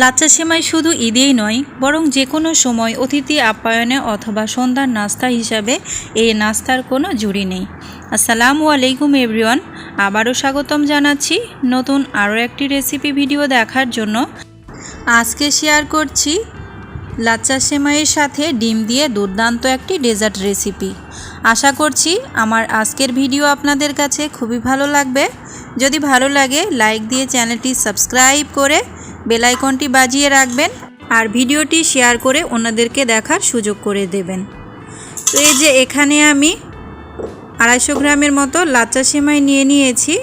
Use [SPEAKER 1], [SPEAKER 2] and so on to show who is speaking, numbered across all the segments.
[SPEAKER 1] লাচ্চা সেমাই শুধু ঈদেই নয়, বরং যে কোনো সময় অতিথি আপ্যায়নে অথবা সন্ধ্যার নাস্তা হিসাবে এই নাস্তার কোনো জুড়ি নেই। আসসালামু আলাইকুম এভরিওয়ান, আবারও স্বাগতম জানাচ্ছি নতুন আরও একটি রেসিপি ভিডিও দেখার জন্য। আজকে শেয়ার করছি লাচ্চা সেমাইয়ের সাথে ডিম দিয়ে দুর্দান্ত একটি ডেজার্ট রেসিপি। আশা করছি আমার আজকের ভিডিও আপনাদের কাছে খুবই ভালো লাগবে। যদি ভালো লাগে, লাইক দিয়ে চ্যানেলটি সাবস্ক্রাইব করে বেল আইকনটি বাজিয়ে রাখবেন আর ভিডিওটি শেয়ার করে অন্যদেরকে দেখার সুযোগ করে দেবেন। তো এই যে এখানে আমি আড়াইশো গ্রামের মতো লাচ্চা সেমাই নিয়ে নিয়েছি।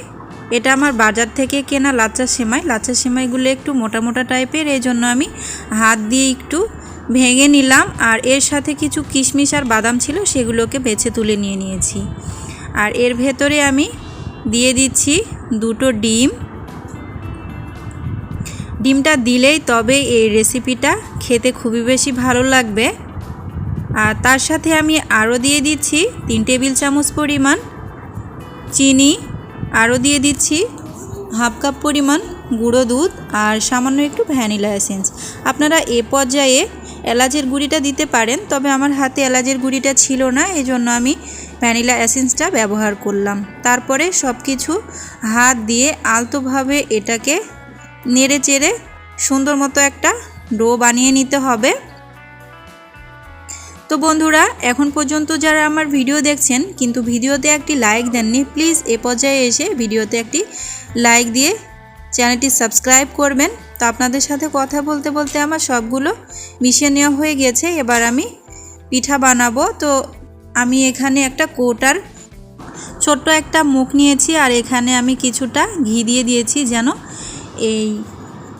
[SPEAKER 1] এটা আমার বাজার থেকে কেনা লাচ্চা সেমাই। লাচ্চা সেমাইগুলো একটু মোটা মোটা টাইপের, এই জন্য আমি হাত দিয়ে একটু ভেঙে নিলাম। আর এর সাথে কিছু কিশমিশ আর বাদাম ছিল, সেগুলোকে বেছে তুলে নিয়ে নিয়েছি। আর এর ভেতরে আমি দিয়ে দিচ্ছি দুটো ডিম। ডিমটা দিলেই তবে এই রেসিপিটা খেতে খুবই বেশি ভালো লাগবে। আর তার সাথে আমি আরও দিয়ে দিচ্ছি তিন টেবিল চামচ পরিমাণ চিনি, আরও দিয়ে দিচ্ছি হাফ কাপ পরিমাণ গুঁড়ো দুধ আর সামান্য একটু ভ্যানিলা এসেন্স। আপনারা এ পর্যায়ে এলাচের গুঁড়িটা দিতে পারেন, তবে আমার হাতে এলাচের গুঁড়িটা ছিল না এই জন্য আমি ভ্যানিলা এসেন্সটা ব্যবহার করলাম। তারপরে সব কিছু হাত দিয়ে আলতোভাবে এটাকে নেড়ে চেড়ে সুন্দর মতো একটা ডো বানিয়ে নিতে হবে। তো বন্ধুরা, এখন পর্যন্ত যারা আমার ভিডিও দেখছেন, কিন্তু ভিডিওতে একটি লাইক দেননি, প্লিজ এ পর্যায়ে এসে ভিডিওতে একটি লাইক দিয়ে চ্যানেলটি সাবস্ক্রাইব করবেন। তো আপনাদের সাথে কথা বলতে বলতে আমার সবগুলো মিশিয়ে নেওয়া হয়ে গেছে, এবার আমি পিঠা বানাবো। তো আমি এখানে একটা কোটার ছোট্ট একটা মুখ নিয়েছি, আর এখানে আমি কিছুটা ঘি দিয়ে দিয়েছি যেন এই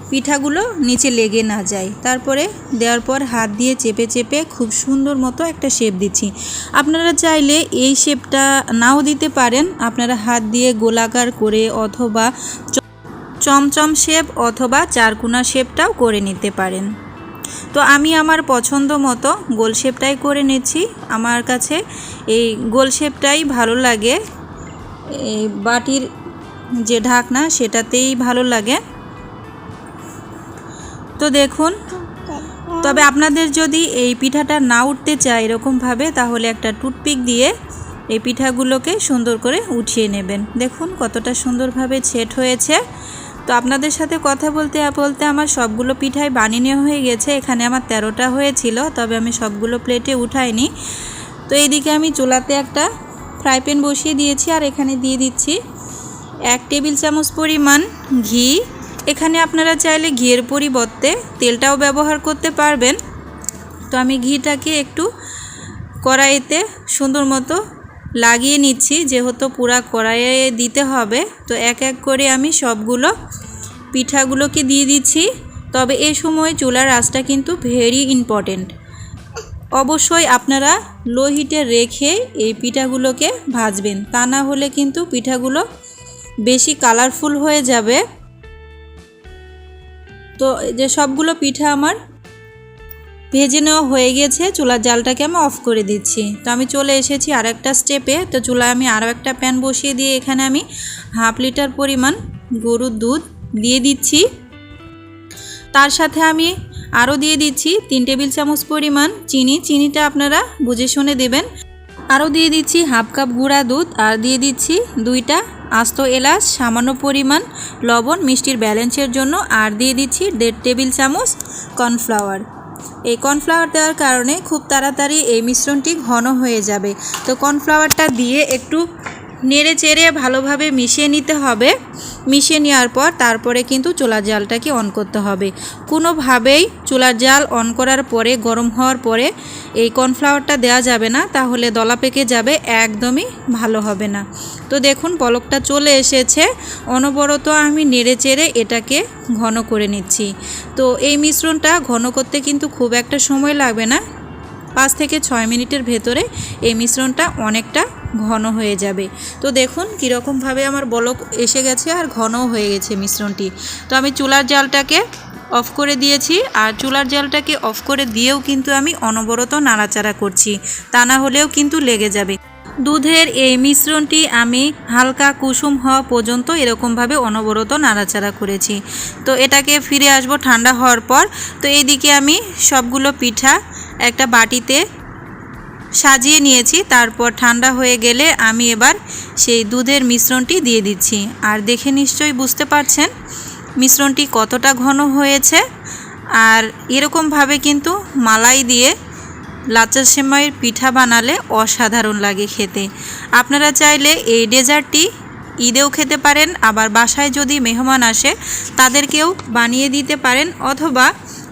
[SPEAKER 1] পিঠাগুলো নিচে লেগে না যায়। তারপরে দেওয়ার পর হাত দিয়ে চেপে চেপে খুব সুন্দর মতো একটা শেপ দিচ্ছি। আপনারা চাইলে এই শেপটা নাও দিতে পারেন। আপনারা হাত দিয়ে গোলাকার করে অথবা চমচম শেপ অথবা চারকুনা শেপটাও করে নিতে পারেন। তো আমি আমার পছন্দ মতো গোল শেপটাই করে নিচ্ছি। আমার কাছে এই গোল শেপটাই ভালো লাগে। এই বাটির যে ঢাকনা সেটাতেই ভালো লাগে। তো দেখুন, তবে আপনাদের যদি এই পিঠাটা না উঠতে চায় এরকমভাবে, তাহলে একটা টুথপিক দিয়ে এই পিঠাগুলোকে সুন্দর করে উঠিয়ে নেবেন। দেখুন কতটা সুন্দরভাবে ছেট হয়েছে। তো আপনাদের সাথে কথা বলতে বলতে আমার সবগুলো পিঠাই বানিয়ে নেওয়া হয়ে গেছে। এখানে আমার তেরোটা হয়েছিল, তবে আমি সবগুলো প্লেটে উঠাইনি। তো এইদিকে আমি চুলাতে একটা ফ্রাই প্যান বসিয়ে দিয়েছি, আর এখানে দিয়ে দিচ্ছি এক টেবিল চামচ পরিমাণ ঘি এখানে আপনারা চাইলে ঘিয়ের পরিবর্তে তেলটাও ব্যবহার করতে পারবেন। তো আমি ঘিটাকে একটু কড়াইতে সুন্দর মতো লাগিয়ে নিচ্ছি, যেহেতু পুরা কড়াইয়ে দিতে হবে। তো এক এক করে আমি সবগুলো পিঠাগুলোকে দিয়ে দিচ্ছি। তবে এই সময় চুলার আঁচটা কিন্তু ভেরি ইম্পর্টেন্ট। অবশ্যই আপনারা লো হিটে রেখে এই পিঠাগুলোকে ভাজবেন। তা না হলে কিন্তু পিঠাগুলো বেশি কালারফুল হয়ে যাবে। তো যে সবগুলো পিঠা আমার ভেজে নেওয়া হয়ে গেছে, চুলার জালটাকে আমি অফ করে দিচ্ছি। তো আমি চলে এসেছি আর একটা স্টেপে তো চুলায় আমি আরও একটা প্যান বসিয়ে দিয়ে এখানে আমি হাফ লিটার পরিমাণ গরুর দুধ দিয়ে দিচ্ছি। তার সাথে আমি আরও দিয়ে দিচ্ছি তিন টেবিল চামচ পরিমাণ চিনি। চিনিটা আপনারা বুঝে শুনে দেবেন। আরও দিয়ে দিচ্ছি হাফ কাপ গুঁড়া দুধ আর দিয়ে দিচ্ছি দুইটা আস্ত এলাচ, সামান্য পরিমাণ লবণ, মিষ্টির ব্যালেন্সের জন্য, আর দিয়ে দিচ্ছি দেড় টেবিল চামচ কর্নফ্লাওয়ার। এই কর্নফ্লাওয়ার দেওয়ার কারণে খুব তাড়াতাড়ি এই মিশ্রণটি ঘন হয়ে যাবে। তো কর্নফ্লাওয়ারটা দিয়ে একটু নেড়ে চেড়ে ভালোভাবে মিশিয়ে নিতে হবে। মিশিয়ে নেওয়ার পর তারপরে কিন্তু চুলার জালটাকে অন করতে হবে। কোনোভাবেই চুলার জাল অন করার পরে, গরম হওয়ার পরে এই কর্নফ্লাওয়ারটা দেওয়া যাবে না, তাহলে দলা পেকে যাবে, একদমই ভালো হবে না। তো দেখুন, পলকটা চলে এসেছে। অনবরত আমি নেড়ে চেড়ে এটাকে ঘন করে নিচ্ছি। তো এই মিশ্রণটা ঘন করতে কিন্তু খুব একটা সময় লাগবে না। পাঁচ থেকে ছয় মিনিটের ভেতরে এই মিশ্রণটা অনেকটা ঘন হয়ে যাবে। তো দেখুন কীরকমভাবে আমার বলক এসে গেছে আর ঘনও হয়ে গেছে মিশ্রণটি। তো আমি চুলার জালটাকে অফ করে দিয়েছি আর চুলার জালটাকে অফ করে দিয়েও কিন্তু আমি অনবরত নাড়াচাড়া করছি। তা না হলেও কিন্তু লেগে যাবে। দুধের এই মিশ্রণটি আমি হালকা কুসুম হওয়া পর্যন্ত এরকমভাবে অনবরত নাড়াচাড়া করেছি। তো এটাকে ফিরে আসব ঠান্ডা হওয়ার পর। তো এইদিকে আমি সবগুলো পিঠা একটা বাটিতে সাজিয়ে নিয়েছি, তারপর ঠান্ডা হয়ে গেলে আমি এবার সেই দুধের মিশ্রণটি দিয়ে দিচ্ছি। আর দেখে নিশ্চয়ই বুঝতে পারছেন মিশ্রণটি কতটা ঘন হয়েছে। আর এরকমভাবে কিন্তু মালাই দিয়ে লাচ্চা সেমাইয়ের পিঠা বানালে অসাধারণ লাগে খেতে। আপনারা চাইলে এই ডেজার্টটি ঈদেও খেতে পারেন, আবার বাসায় যদি মেহমান আসে তাদেরকেও বানিয়ে দিতে পারেন, অথবা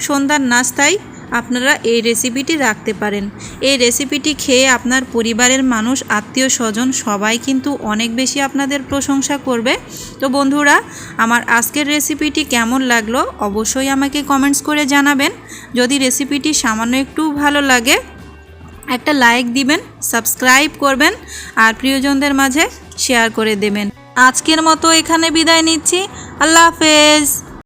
[SPEAKER 1] সন্ধ্যার নাস্তায় আপনারা এই রেসিপিটি রাখতে পারেন। এই রেসিপিটি খেয়ে আপনার পরিবারের মানুষ, আত্মীয় স্বজন সবাই কিন্তু অনেক বেশি আপনাদের প্রশংসা করবে। তো বন্ধুরা, আমার আজকের রেসিপিটি কেমন লাগল অবশ্যই আমাকে কমেন্টস করে জানাবেন। যদি রেসিপিটি সামান্য একটু ভালো লাগে, একটা লাইক দিবেন সাবস্ক্রাইব করবেন আর প্রিয়জনদের মাঝে শেয়ার করে দেবেন। আজকের মতো এখানে বিদায় নিচ্ছি। আল্লাহ হাফেজ।